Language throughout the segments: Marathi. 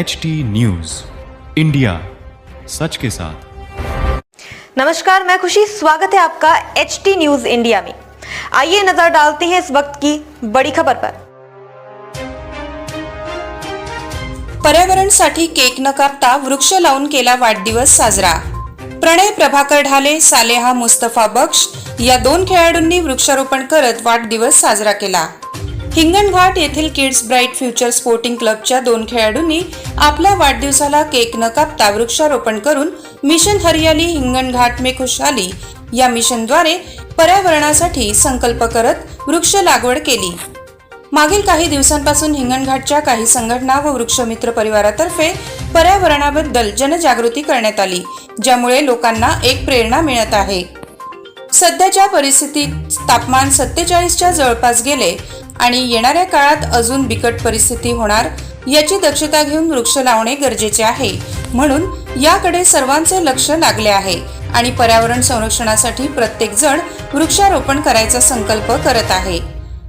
एच टी न्यूज इंडिया सच के साथ। नमस्कार मैं खुशी। स्वागत है आपका एच टी न्यूज इंडिया में। आइए नजर डालते हैं इस वक्त की बड़ी खबर पर। पर्यावरणसाठी केक न कापता वृक्ष लावून केला वाढदिवस साजरा। प्रणय प्रभाकर ढाले सालेहा मुस्तफा बक्ष या दोन खेळाडूंनी वृक्षारोपण करत वाढदिवस साजरा केला। हिंगणघाट येथील किड्स ब्राईट फ्युचर स्पोर्टिंग क्लबच्या दोन खेळाडूंनी आपल्या वाढदिवसाला केक न कापता वृक्षारोपण करून मिशन हरियाली हिंगणघाट में खुशहाली या मिशनद्वारे पर्यावरणासाठी संकल्प करत वृक्ष लागवड केली. मागील काही दिवसांपासून हिंगणघाटच्या काही संघटना व वृक्षमित्र परिवारातर्फे पर्यावरणाबद्दल जनजागृती करण्यात आली ज्यामुळे लोकांना एक प्रेरणा मिळत आहे. सध्याच्या परिस्थितीत तापमान सत्तेचाळीसच्या जवळपास गेले आणि येणाऱ्या काळात अजून बिकट परिस्थिती होणार याची दक्षता घेऊन वृक्ष लावणे गरजेचे आहे. म्हणून याकडे सर्वांचे लक्ष लागले आहे आणि पर्यावरण संरक्षणासाठी प्रत्येक जण वृक्षारोपण करायचा संकल्प करत आहे.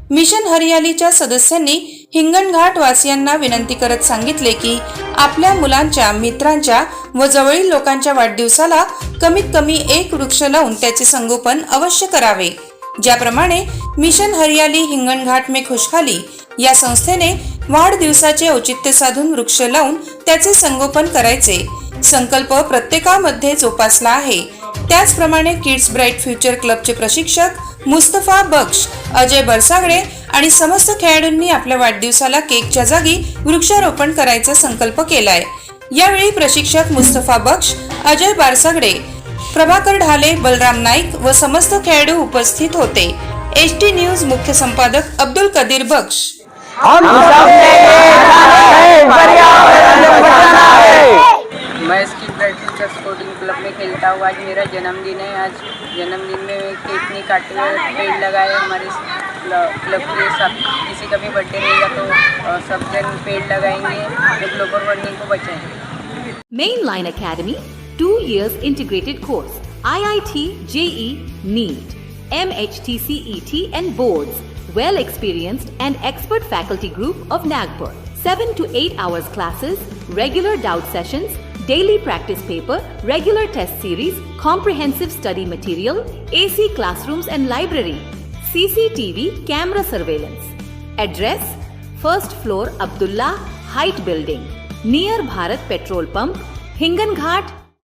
मिशन हरियालीच्या सदस्यांनी हिंगणघाट वासियांना विनंती करत सांगितले की आपल्या मुलांच्या मित्रांच्या व जवळील लोकांच्या वाढदिवसाला कमीत कमी एक वृक्ष लावून त्याचे संगोपन अवश्य करावे. ज्याप्रमाणे मिशन हरियाली हिंगणघाट में खुशहाली या संस्थेने वाढदिवसाचे औचित्य साधून वृक्ष लावून त्याचे संगोपन करायचे. संकल्प प्रत्येकामध्ये जोपासला आहे. त्याचप्रमाणे किड्स ब्राईट फ्युचर क्लबचे प्रशिक्षक मुस्तफा बक्ष अजय बरसागडे आणि समस्त खेळाडूंनी आपल्या वाढदिवसाला केकच्या जागी वृक्षारोपण करायचा संकल्प केलाय. यावेळी प्रशिक्षक मुस्तफा बक्ष अजय बारसागडे प्रभाकर ढाले बलराम नाईक व समस्त खेळाडू उपस्थित होते. एच टी न्यूज़ मुख्य संपादक अब्दुल कदीर है है मैं स्किप फ्यूचर स्पोर्टिंग क्लब में खेलता हूँ। आज मेरा जन्मदिन है। आज जन्मदिन में केक नहीं काटे हुए पेड़ लगाए हमारे क्लब के सब। किसी का भी बर्थडे रहेगा तो सब जन पेड़ लगाएँगे। ग्लोबल वार्मिंग को बचाएँगे। Mainline Academy, two years integrated course, IIT, JE, NEET, MHT CET E and boards, well experienced and expert faculty group of Nagpur. 7 to 8 hours classes, regular doubt sessions, daily practice paper, regular test series, comprehensive study material, AC classrooms and library, CCTV camera surveillance. Address First floor Abdullah Height Building near Bharat Petrol Pump, Hingan Ghat,